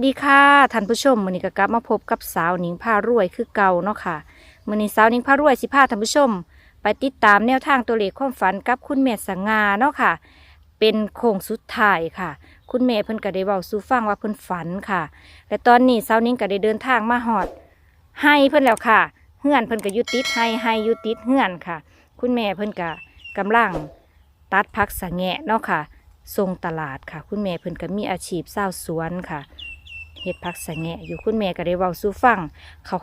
สวัสดีค่ะท่านผู้ชมมือนี้ก็กลับมาพบกับสาวหนิงพารวยคือเก่าเนาะค่ะมือนี้สาวหนิงพารวยสิพาท่านผู้ชม ไปติดตามแนวทางตัวเลขความฝันกับคุณแม่สง่าเนาะค่ะ เป็นโค้งสุดท้ายค่ะ คุณแม่เพิ่นก็ได้เว้าสู่ฟังว่าเพิ่นฝันค่ะและตอนนี้สาวหนิงก็ได้เดินทางมาฮอดให้เพิ่นแล้วค่ะเฮือนเพิ่นก็อยู่ติดให้ให้อยู่ติดเฮือนค่ะ คุณแม่เพิ่นก็กำลังตัดผักสะแงะเนาะค่ะส่งตลาดค่ะ คุณแม่เพิ่นก็มีอาชีพเศร้าวสวนค่ะ เฮ็ดผักสะแงะอยู่คุณแม่ก็ได้เว้าสู่ฟัง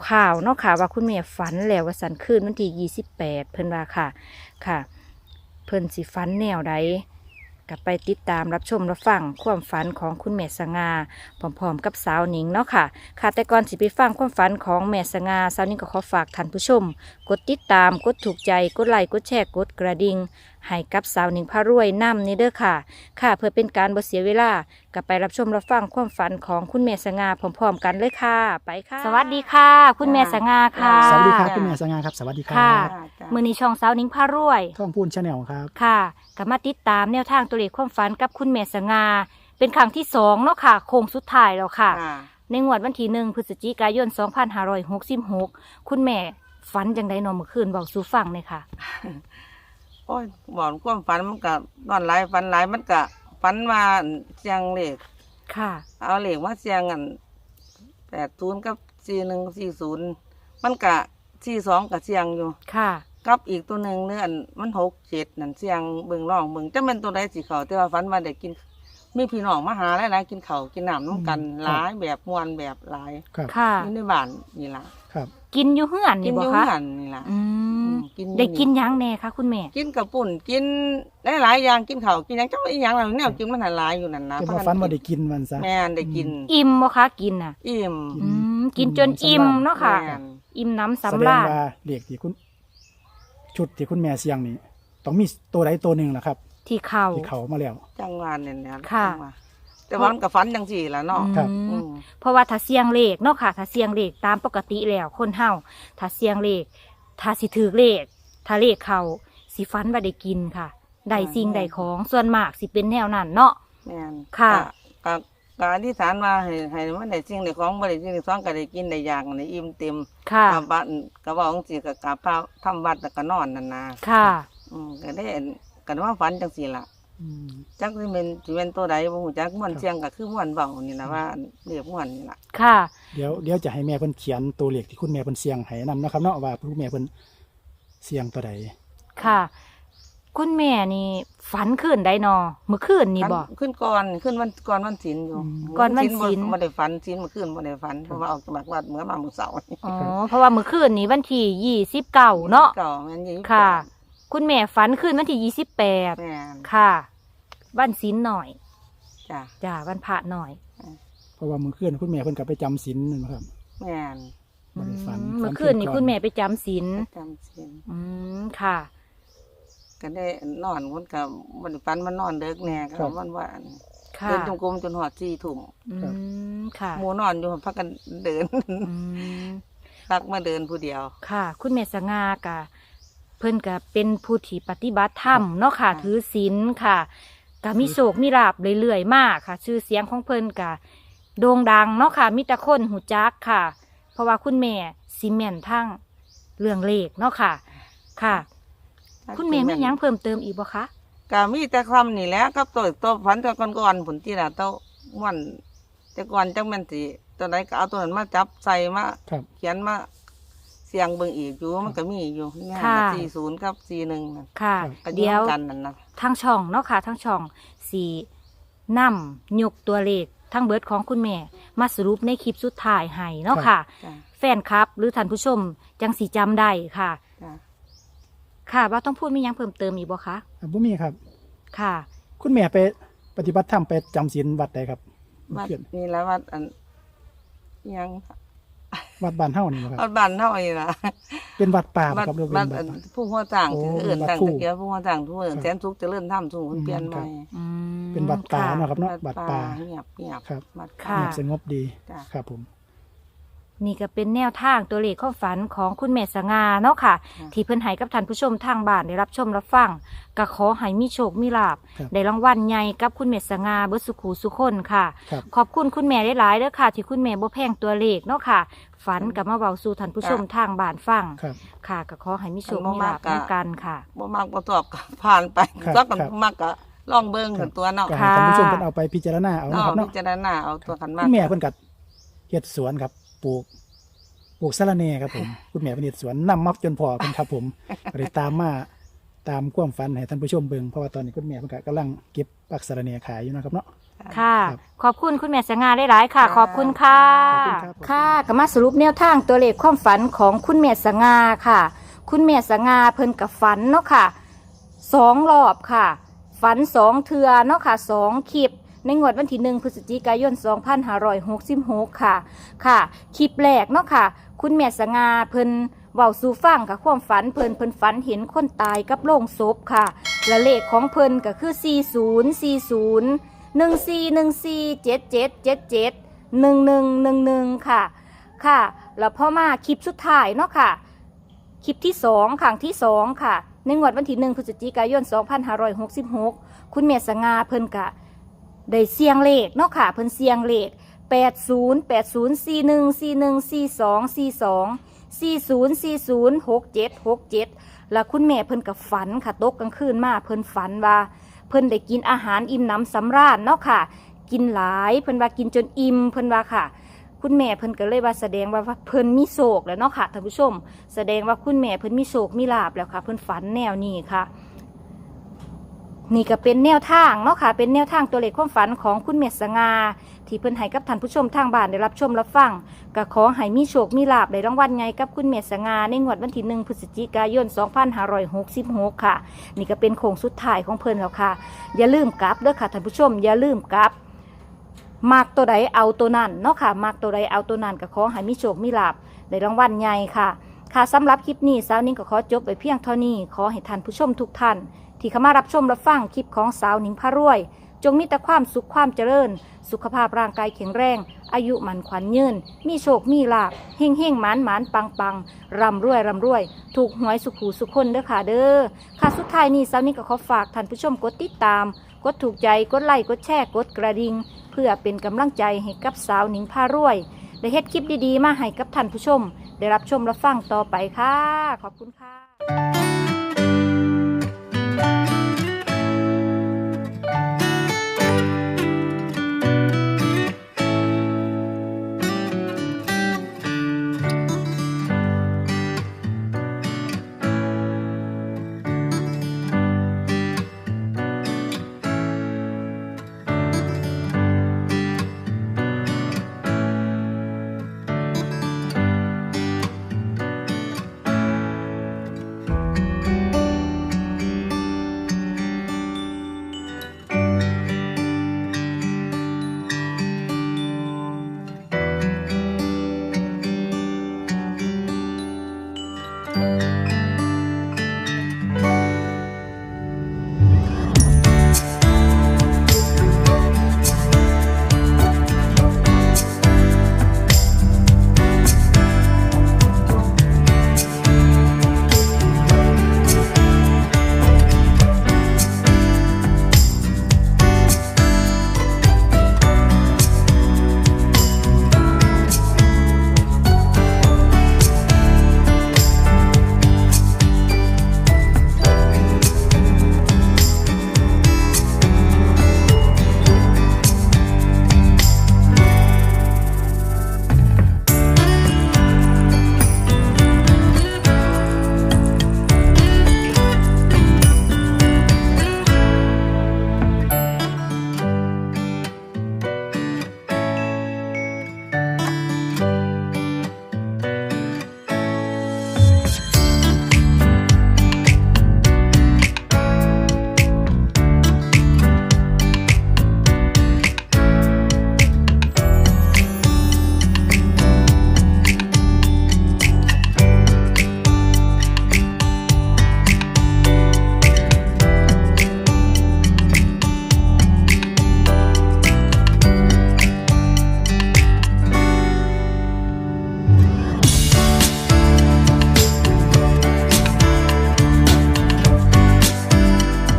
ข่าวๆเนาะค่ะ ว่าคุณแม่ฝันแล้วว่าสันคืนวันที่ 28 เพิ่นว่าค่ะค่ะ เพิ่นสิฝันแนวใดก็ไปติดตามรับชมรับฟังความฝันของคุณแม่สง่าพร้อมๆกับสาวหนิงเนาะค่ะ ค่ะแต่ก่อนสิไปฟังความฝันของแม่สง่าสาวหนิงก็ขอฝากท่านผู้ชม กดติดตามกดถูกใจกดไลค์กดแชร์กดกระดิ่งให้กับสาวหนิงพารวยนำนี่เด้อค่ะ ค่ะเพื่อเป็นการบ่เสียเวลาก็ไปรับชมรับฟังความฝันของคุณแม่สง่าพร้อมๆกันเลยค่ะ ไปค่ะ สวัสดีค่ะ คุณแม่สง่าค่ะ สวัสดีครับจ้าคุณแม่สง่าครับ สวัสดีครัค่ะบจ้ะมือนี้ช่องสาวหนิงพารวย ท่องพูนชาแนลครับ ค่ะก็มาติดตามแนวทางตัวเลขความฝันกับคุณแม่สง่าเป็นครั้งที่สองเนาะค่ะ โค้งสุดท้ายแล้วค่ะจ้ะในงวดวันที่หนึ่งพฤศจิกายน 2566 คุณแม่ฝันจังไดนอนเมื่อคืนเบาสู่ฟังเลยค่ะ โอ้ยบอกความฝันมันก็นอนหลายฝันหลายมันก็ฝันว่าเสียงเลขค่ะ เอาเลขว่าเสียงอันแปดศูนย์กับสี่หนึ่งสี่ศูนย์มันกะสี่สองกับเสียงอยู่ค่ะกับอีกตัวหนึ่งเนี่ยอันมันหกเจ็ดนั่นเสียงเบิ่งร่องเบิ่งจะเป็นตัวใดสีเขาแต่ว่าฝันว่าได้กินมีพี่น้องมาหาหลายๆกินเขาวกินน้ำน้ำกันอืมหลายแบบมวนแบบหลายครับ ค่ะ อยู่ในบ้านนี่ล่ะ ครับ กินอยู่เฮือนกินี่นบ่อยู่คะหันนี่ล่ะ อืม กินอยู่ได้กินหยังแน่คะคุณแม่ กินกับปุ่นกินได้หลายอย่างกินข้าวกินหยังจังว่าอีหยังล่ะแนวกินมันหลายอยู่นั่นนะเป็นว่าฟันว่าได้กินมันซะ แม่นได้กิน อิ่มบ่คะกินน่ะ อิ่มกินอืมกินจนอิ่มเนาะค่ะ แม่นอิ่มน้ำแสสำดงราญว่าเด็กที่คุณ ชุดที่คุณแม่เสียงนี่ต้องมีตัวใดตัวหนึ่งแหละครับ ที่เข่า ที่เขามาแล้ว จังหวะเนี่ยนะค่ะ จังหวแต่ว่ามันกับฟันจังสี่ละเนาะครับอืมอืม เพราะว่าถ้าเสียงเลขเนาะค่ะถ้าเสียงเลขตามปกติแล้วคนเฮาถ้าเสียงเลข ถ้าสิถือเลขถ้าเลขเขาสิฟันว่าได้กินค่ะได้สิ่งได้ของส่วนมากสิเป็นแนวนั้นเนาะแม่นค่ะกะกะอธิษฐานว่าให้ให้มันได้สิ่งได้ของบ่ได้สิ่งได้ของก็ได้กินได้อย่างได้อิ่มเต็มค่ะกลับบ้านก็เว่าจังซี่ก็กลับพาทำวัดแล้วก็นอนนั่นนะค่ะ อืมก็ได้ก็ได้ว่าฝันจังซี่ล่ะอืม จักสิเป็นสิเป็นตัวใดบ่ฮู้จักม่วนครับเสียงก็คือม่วนเว้านี่นะว่าเรียกม่วนนี่ล่ะค่ะ เดี๋ยวเดี๋ยวจะให้แม่เพิ่นเขียนตัวเลขที่คุณแม่เพิ่นเสียงให้นำนะครับเนาะว่าคุณแม่เพิ่นเสียงตัวใดค่ะ คุณแม่นี่ฝันขึ้นได้นอเมื่อคืนนี่บ่ขึ้นก่อนขึ้นวันก่อนวันศีลอยู่ก่อนวันศีลบ่บ่ได้ฝันศีลเมื่อคืนบ่ได้ฝันเพราะว่าออกจากบักวัดเมื่อมามื้อเสาร์นี่อ๋อเพราะว่าเมื่อคืนนี่วันที่ยี่สิบเก้าเนาะเก่าแม่นยี่สิบค่ะแปด คุณแม่ฝันขึ้นวันที่ยี่สิบแปดแม่นค่ะวันศีลหน่อยจ้ะจ้าวันพระหน่อยเพราะว่ามื้อคืนคุณแม่เพิ่นก็ไปจำศีลนั่นนะครับ แม่นบ่ได้ฝันอืมเมื่อฝัคืนนี่ก่คุณแม่ไปจำศีลจำศีลอืมค่ะ ก็ได้นอนคนก็บ่ได้ฝันมันนอนเด็กแน่ก็มันว่าค่ะเดินจงกรมจนหอด4ทุ่มอืมค่ะหมู่นอนอยู่พักกันเดิน อืม พักมาเดินผู้เดียว ค่ะ คุณแม่สง่ากะ เพิ่นก็เป็นผู้ที่ปฏิบัติธรรมเนาะค่ะค่ะ ถือศีลค่ะก็มีโศกมีลาบเรื่อยๆมากค่ะ ชื่อเสียงของเพิ่นกะโด่งดังเนาะค่ะมีแต่คนหูจักค่ะ เพราะว่าคุณแม่ซีเมนทั้งเรื่องเลขเนาะค่ะ ค่ะ คุณแม่มีหยังเพิ่มเติมอีกบ่คะก็มีแต่คำนี่แหล้วก็ตัวตัวฝันตัวก่อนๆผลที่ละเต้าม่วนแต่ก่อนจังแม่นสิตัวไหนก็เอาตัวนั้นมาจับใส่มาครับ เขียนมา เสียงเบิ่งอีกอยู่มันก็มีอยู่เนี่ยค่ะ สี่ศูนย์กับสี่หนึ่งน่ะค่ะ ก็อเดี๋ยวนำกันนั่นนะทางช่องเนาะค่ะทางช่องสีนำยกตัวเลขทั้งเบิดของคุณแม่ มาสรุปในคลิปสุดท้ายให้เนาะค่ะ จ้ะแฟนคลับ หรือท่านผู้ชมจังสีจำได้ค่ะ จ้ะค่ะว่าต้องพูดมีหยังเพิ่มเติมอีกบ่คะอะบ่มีครับ ค่ะ คุณแม่ไปปฏิบัติธรรมไปจำศีลวัดใดครับวัดเขียนนี่แหล้ววัดอันอิหยัง วัดบ้านเฮานี่บ่ครับ วัดบ้านเท่านี้ล่ะเป็นวัดป่าบ่วัดครับหรือวัเป็ดนวัอัดนป่า ผู้หัวต่างโอ้ที่เอื่นวัดต่างผู้ตะเกียบผู้หัวต่างทุกเอื่นครับแสนทุกข์เจริญธรรมทุกคนเปลี่ยนใหม่อืมเป็นวัดป่าค่ะ เนาะครับเนาะวัดป่า เงียบเงียบครับ วัดค่ะ เงียบสงบดีจ้ะ ครับผม นี่ก็เป็นแนวทางตัวเลขความฝันของคุณแม่สง่าเนาะค่ะที่เพิ่นให้กับท่านผู้ชมทางบ้านได้รับชมรับฟังก็ขอให้มีโชคมีลาบครับ ได้รางวัลใหญ่กับคุณแม่สง่าเบิดสุขูสุคนค่ะ ครับ ขอบคุณคุณแม่หลายๆเด้อค่ะ ที่คุณแม่บ่แพงตัวเลขเนาะค่ะ ฝันกับมาเว้าสู่ท่านผู้ชมทางบ้านฟังครับ ค่ะก็ขอให้มีโชคบ่มีมากลาบกะเหมือนกันค่ะ บ่มากบ่ตอบก็ผ่านไปครับซักกันครับมากก็ลองเบิ่งถึงตัวเนาะก็ค่ะให้ท่านผู้ชมเพิ่นเอาไปพิจารณาเอาเนาะนะครับพิเนาะจารณาเอาตัวกันมาคุก ณแม่เพิ่นกัดเฮ็ดสวนครับ ปลูกปลูกสะระแหน่ครับผมคุณแม่เพิ่นเฮ็ดสวนนำมาจนพอเพิ่นครับผมก็เลยตามมาตามความฝันให้ท่านผู้ชมเบิ่งเพราะว่าตอนนี้คุณแม่เพิ่นก็กำลังเก็บปักสะระแหน่ขายอยู่นะครับเนาะ ค่ะ ครับขอบคุณคุณแม่สง่าหลายๆค่ะค่ะขอบคุณค่ะ ขอบคุณครับ ค่ะก็มาสรุปแนวทางตัวเลขความฝันของคุณแม่สง่าค่ะ คุณแม่สง่าเพิ่นกับฝันเนาะค่ะสองรอบค่ะ ฝันสองเทือเนาะค่ะสองคลิป ในงวดวันที่หนึ่งพฤศจิกายน 2566 ค่ะ ค่ะ คลิปแรกเนาะค่ะ คุณแม่สง่าเพิ่นเว้าสู่ฟังค่ะความฝันเพิ่นเพิ่นฝันเห็นคนตายกับโลงศพค่ะ และเลขของเพิ่นก็คือ 40 40 14 14 77 77 1111 ค่ะ ค่ะ แล้วพ่อมาคลิปสุดท้ายเนาะค่ะ คลิปที่สองครั้งที่สองค่ะ ในงวดวันที่หนึ่งพฤศจิกายน 2566 คุณเมษงาเพิ่นกะ ได้เสียงเลขเนาะค่ะเพิ่นเสียงเลข80 80 41 41 42 42 40 40 67 67แล้วคุณแม่เพิ่นกับฝันค่ะตกกลางคืนมาเพิ่นฝันว่า เพิ่นได้กินอาหารอิ่มน้ำสำราญเนาะค่ะ กินหลายเพิ่นว่ากินจนอิ่มเพิ่นว่าค่ะ คุณแม่เพิ่นก็เลยว่าแสดงว่าเพิ่นมีโศกแล้วเนาะค่ะท่านผู้ชม แสดงว่าคุณแม่เพิ่นมีโศกมีลาบแล้วค่ะ เพิ่นฝันแนวนี้ค่ะ นี่ก็เป็นแนวทางเนาะค่ะ เป็นแนวทางตัวเลขความฝันของคุณเมษสงา ที่เพิ่นให้กับท่านผู้ชมทางบ้านได้รับชมรับฟังก็ขอให้มีโชคมีลาบได้รางวัลไงกับคุณเมษสงา ในงวดวันที่หนึ่งพฤศจิกายน 2566 ค่ะ นี่ก็เป็นโค้งสุดท้ายของเพิ่นแล้วค่ะ อย่าลืมกลับเด้อค่ะท่านผู้ชม อย่าลืมกลับมักตัวใดเอาตัวนั้นเนาะค่ะมักตัวใดเอาตัวนั้นก็ขอให้มีโชคมีลาบได้รางวัลใหญ่ค่ะ ค่ะสำหรับคลิปนี้สาวนิ้งก็ขอจบไปเพียงเท่านี้ขอให้ท่านผู้ชมทุกท่าน ที่เข้ามารับชมรับฟังคลิปของสาวหนิงพารวย จงมีแต่ความสุขความเจริญ สุขภาพร่างกายแข็งแรง อายุมันขวัญยืน มีโชคมีลาภเฮงเฮงหมานหมานปังปังร่ำรวยร่ำรวย ถูกหวยสุขหูสุขคนเด้อค่ะเด้อค่ะสุดท้ายนี้สาวหนิงก็ขอฝากท่านผู้ชมกดติดตาม กดถูกใจกดไลค์กดแชร์กดกระดิ่งเพื่อเป็นกำลังใจให้กับสาวหนิงพารวยได้เฮ็ดคลิปดีๆ มาให้กับท่านผู้ชม ได้รับชมรับฟังต่อไปค่ะ ขอบคุณค่ะ